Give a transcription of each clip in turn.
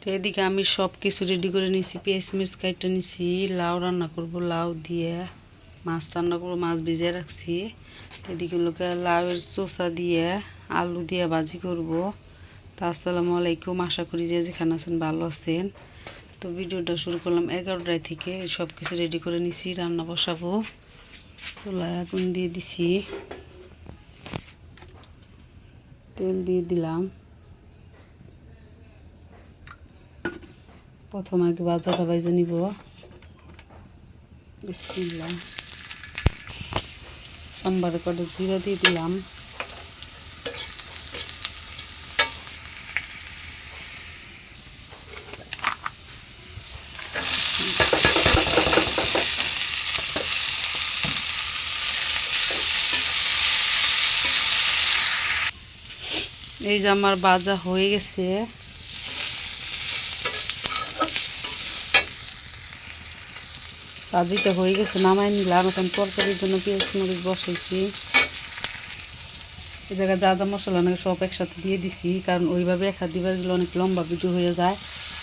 তো এদিকে আমি সব কিছু রেডি করে নিছি, পেঁয়াজ, মির্চ কাইটা নিছি, লাউ রান্না করব, লাউ দিয়ে মাছ রান্না করব, মাছ ভিজিয়ে রাখছি। এদিকে লোকে লাউয়ের চোষা দিয়ে আলু দিয়ে ভাজি করব। তো আসসালামু আলাইকুম, আশা করি যে যেখানে আছেন ভালো আছেন। তো ভিডিওটা শুরু করলাম এগারোটায় থেকে সব কিছু রেডি করে নিছি, রান্না বসাবো। চুলায় আগুন দিয়ে দিছি। তেল দিয়ে দিলাম। প্রথম আগে বাজারটা বাইজে নিব। বিসমিল্লাহ। সোমবারে কটা জিরা দিয়ে দিলাম। এই যে আমার বাজা হয়ে গেছে। ভাজিটা হয়ে গেছে নামাই নিলাম এখন তরকারির জন্য পেঁয়াজ মরিচ বসাইছি। এই জায়গায় যা যা মশলা নাকি সব একসাথে দিয়ে দিছি, কারণ ওইভাবে একা দিবার গেলে অনেক লম্বা ভিডিও হয়ে যায়।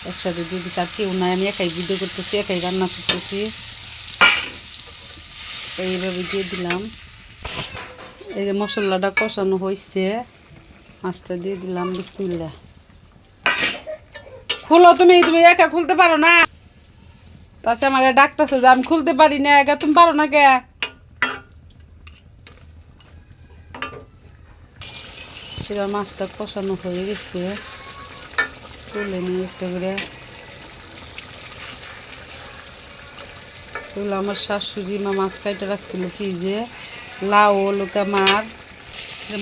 একসাথে দিয়ে দিচ্ছি আর কেউ নাই, আমি একাই ভিডিও করতেছি, একাই রান্না করতেছি। এইভাবে দিয়ে দিলাম। এই যে মশলাটা কষানো হয়েছে মাছটা দিয়ে দিলাম বিসমিল্লা খুলো তুমি তুমি একা খুলতে পারো না। তাছে আমার ডাকতেছে যে আমি খুলতে পারি না একা তুমি পারো না কে সেটা মাছটা কষানো হয়ে গেছে। তুলে নিয়ে একটা করে। এগুলো আমার শাশুড়ি মা মাছ কাইটে রাখছিল ফ্রিজে লাউ লোকা মার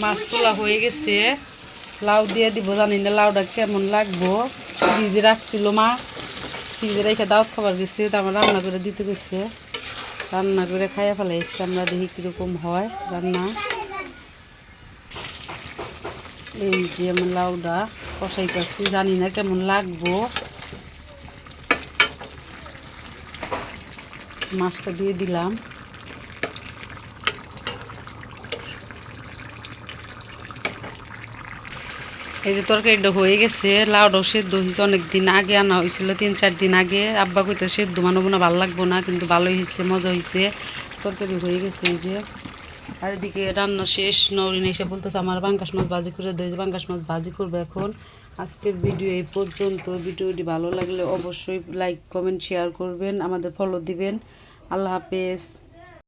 মাছ তোলা হয়ে গেছে। লাউ দিয়ে দিব, জানি না লাউটা কেমন লাগবো। ফ্রিজে রাখছিল মা। ফ্রিজে রেখে দাওয়াত খাবার গেছি তো আমার রান্না করে দিতে গেছে রান্না করে খাইয়া ফেলাইছি, আমরা দেখি কীরকম হয় রান্না। এই যে আমার লাউটা কষাইতেছি, জানি না কেমন লাগবো। মাছটা দিয়ে দিলাম। এই যে তরকারিটা হয়ে গেছে, লাউটাও সেদ্ধ হয়েছে অনেক দিন আগে, আনা হয়েছিল তিন চার দিন আগে। আব্বা কইতে সেদ্ধ মানবো না, ভালো লাগবো না, কিন্তু ভালোই হয়েছে, মজা হয়েছে। তরকারি হয়ে গেছে এই যে। আর এদিকে রান্না শেষ, নরিন এসে বলতেছে, আমার বাঙ্কাশ মাছ ভাজি করে দেয় বাঙ্কাশ মাছ ভাজি করব এখন। আজকের ভিডিও এই পর্যন্ত। ভিডিওটি ভালো লাগলে অবশ্যই লাইক কমেন্ট শেয়ার করবেন, আমাদের ফলো দিবেন। আল্লাহ হাফেজ।